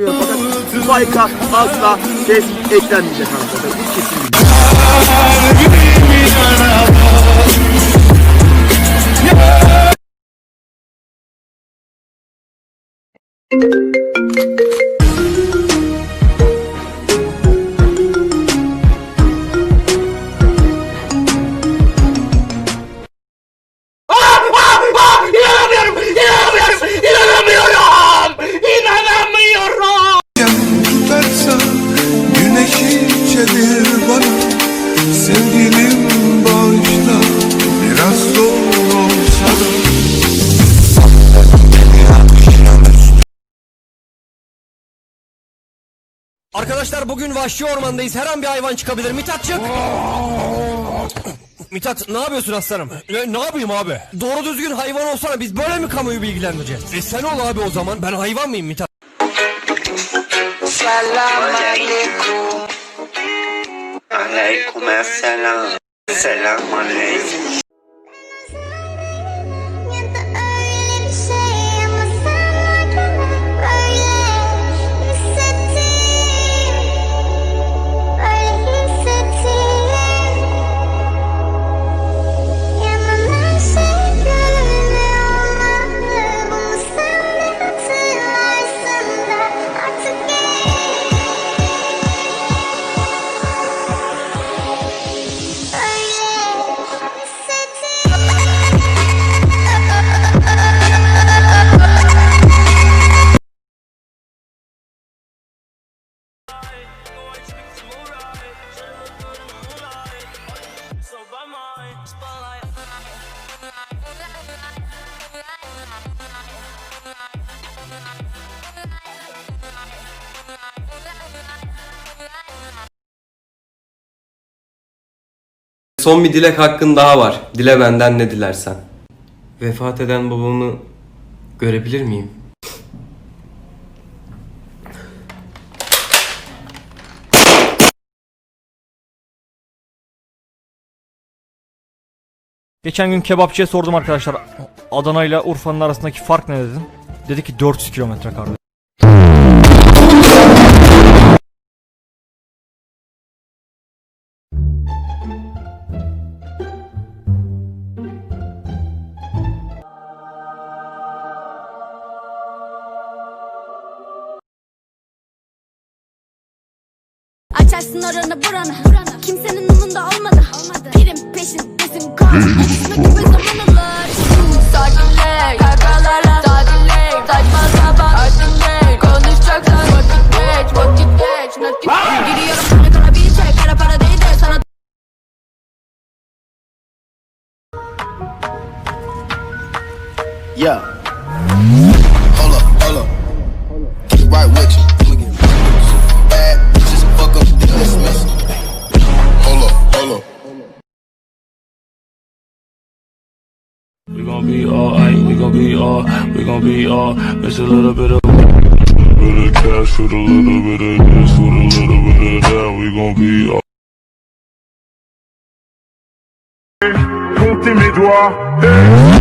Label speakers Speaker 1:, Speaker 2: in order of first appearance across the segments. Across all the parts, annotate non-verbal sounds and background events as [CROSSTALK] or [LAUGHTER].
Speaker 1: Fakat Spike'a asla ses eklenmeyecek arkadaşlar. Bu kesin bilgi.
Speaker 2: tutarsa
Speaker 3: Arkadaşlar bugün vahşi ormandayız. Her an bir hayvan çıkabilir. Mithatçık. [LAUGHS] Mithat ne yapıyorsun aslanım?
Speaker 4: Ne, ne yapayım abi?
Speaker 3: Doğru düzgün hayvan olsana biz böyle mi kamuoyu bilgilendireceğiz? E sen ol abi o zaman. Ben hayvan mıyım Mithat?
Speaker 5: Aleyküm selam. Selam aleyküm.
Speaker 6: Son bir dilek hakkın daha var. Dile benden ne dilersen. Vefat eden babamı görebilir miyim?
Speaker 7: Geçen gün kebapçıya sordum arkadaşlar. Adana ile Urfa'nın arasındaki fark ne dedim. Dedi ki 400 kilometre kardeşim.
Speaker 8: Açarsın oranı buranı. Kimsenin umunda olmadı. Pirim peşindesin kan. Üstüne gibi zaman alır Sakinle kavgalarla Sakinle saçma sapan Aydınle konuşacaksan Vakit geç vakit geç. Nakit Giriyorum sana kara bir çek Kara para değil de sana
Speaker 2: Yeah
Speaker 4: gon' be alright, we gon' be all, we gon' be all, miss a little bit of bit of cash with a little bit of this, with a little bit of that, we gon' be all. Comptez mes doigts,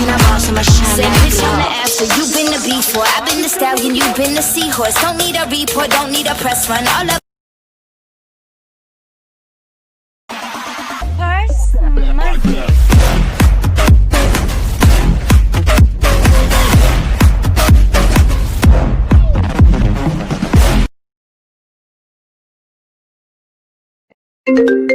Speaker 8: I'm a bitch and a boss, I'ma shine
Speaker 9: Say bitch, I'm the
Speaker 8: glass
Speaker 9: after. You been the before. I've been the stallion. You been the seahorse. Don't need a report. Don't need a press run. All up.
Speaker 8: Thank